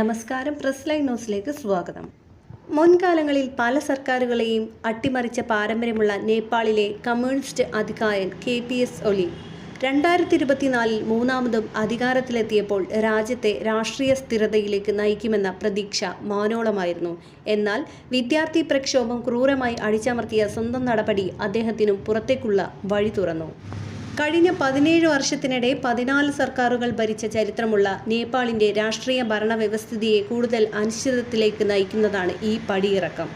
നമസ്കാരം. Press line ന്യൂസിലേക്ക് സ്വാഗതം. മുൻകാലങ്ങളിൽ പല സർക്കാരുകളെയും അട്ടിമറിച്ച പാരമ്പര്യമുള്ള നേപ്പാളിലെ കമ്മ്യൂണിസ്റ്റ് അധികായൻ കെ പി എസ് ഒലി. രണ്ടായിരത്തി ഇരുപത്തിനാലിൽ മൂന്നാമതും അധികാരത്തിലെത്തിയപ്പോൾ രാജ്യത്തെ രാഷ്ട്രീയ സ്ഥിരതയിലേക്ക് നയിക്കുമെന്ന പ്രതീക്ഷ മാനോളമായിരുന്നു. എന്നാൽ വിദ്യാർത്ഥി പ്രക്ഷോഭം ക്രൂരമായി അടിച്ചമർത്തിയ സ്വന്തം നടപടി അദ്ദേഹത്തിനും പുറത്തേക്കുള്ള വഴി തുറന്നു. കഴിഞ്ഞ പതിനേഴ് വർഷത്തിനിടെ പതിനാല് സർക്കാരുകൾ ഭരിച്ച ചരിത്രമുള്ള നേപ്പാളിന്റെ രാഷ്ട്രീയ ഭരണവ്യവസ്ഥിതിയെ കൂടുതൽ അനിശ്ചിതത്തിലേക്ക് നയിക്കുന്നതാണ് ഈ പടിയിറക്കം.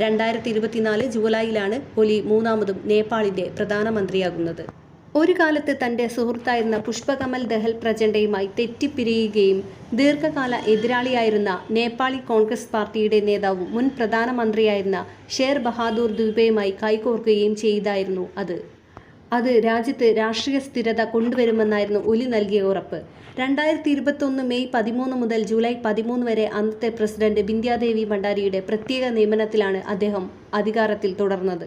രണ്ടായിരത്തി ഇരുപത്തിനാല് ജൂലൈയിലാണ് ഒലി മൂന്നാമതും നേപ്പാളിന്റെ പ്രധാനമന്ത്രിയാകുന്നത്. ഒരു കാലത്ത് തന്റെ സുഹൃത്തായിരുന്ന പുഷ്പകമൽ ദഹൽ പ്രചണ്ഡയുമായി തെറ്റിപ്പിരിയുകയും ദീർഘകാല എതിരാളിയായിരുന്ന നേപ്പാളി കോൺഗ്രസ് പാർട്ടിയുടെ നേതാവും മുൻ പ്രധാനമന്ത്രിയായിരുന്ന ഷേർ ബഹാദൂർ ദുബെയുമായി കൈകോർക്കുകയും ചെയ്തായിരുന്നു അത്. അത് രാജ്യത്ത് രാഷ്ട്രീയ സ്ഥിരത കൊണ്ടുവരുമെന്നായിരുന്നു ഒലി നൽകിയ ഉറപ്പ്. രണ്ടായിരത്തി ഇരുപത്തൊന്ന് മെയ് പതിമൂന്ന് മുതൽ ജൂലൈ പതിമൂന്ന് വരെ അന്നത്തെ പ്രസിഡന്റ് ബിന്ദ്യാദേവി ഭണ്ഡാരിയുടെ പ്രത്യേക നിയമനത്തിലാണ് അദ്ദേഹം അധികാരത്തിൽ തുടർന്നത്.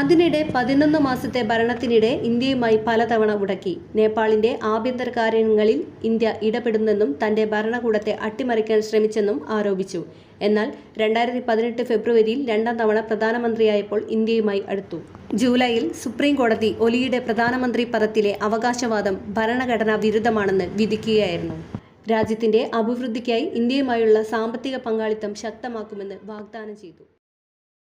അതിനിടെ പതിനൊന്ന് മാസത്തെ ഭരണത്തിനിടെ ഇന്ത്യയുമായി പലതവണ മുടക്കി. നേപ്പാളിന്റെ ആഭ്യന്തര കാര്യങ്ങളിൽ ഇന്ത്യ ഇടപെടുന്നെന്നും തന്റെ ഭരണകൂടത്തെ അട്ടിമറിക്കാൻ ശ്രമിച്ചെന്നും ആരോപിച്ചു. എന്നാൽ രണ്ടായിരത്തി പതിനെട്ട് ഫെബ്രുവരിയിൽ രണ്ടാം തവണ പ്രധാനമന്ത്രിയായപ്പോൾ ഇന്ത്യയുമായി അടുത്തു. ജൂലൈയിൽ സുപ്രീം കോടതി ഒലിയുടെ പ്രധാനമന്ത്രി പദത്തിലെ അവകാശവാദം ഭരണഘടനാ വിരുദ്ധമാണെന്ന് വിധിക്കുകയായിരുന്നു. രാജ്യത്തിന്റെ അഭിവൃദ്ധിക്കായി ഇന്ത്യയുമായുള്ള സാമ്പത്തിക പങ്കാളിത്തം ശക്തമാക്കുമെന്ന് വാഗ്ദാനം ചെയ്തു.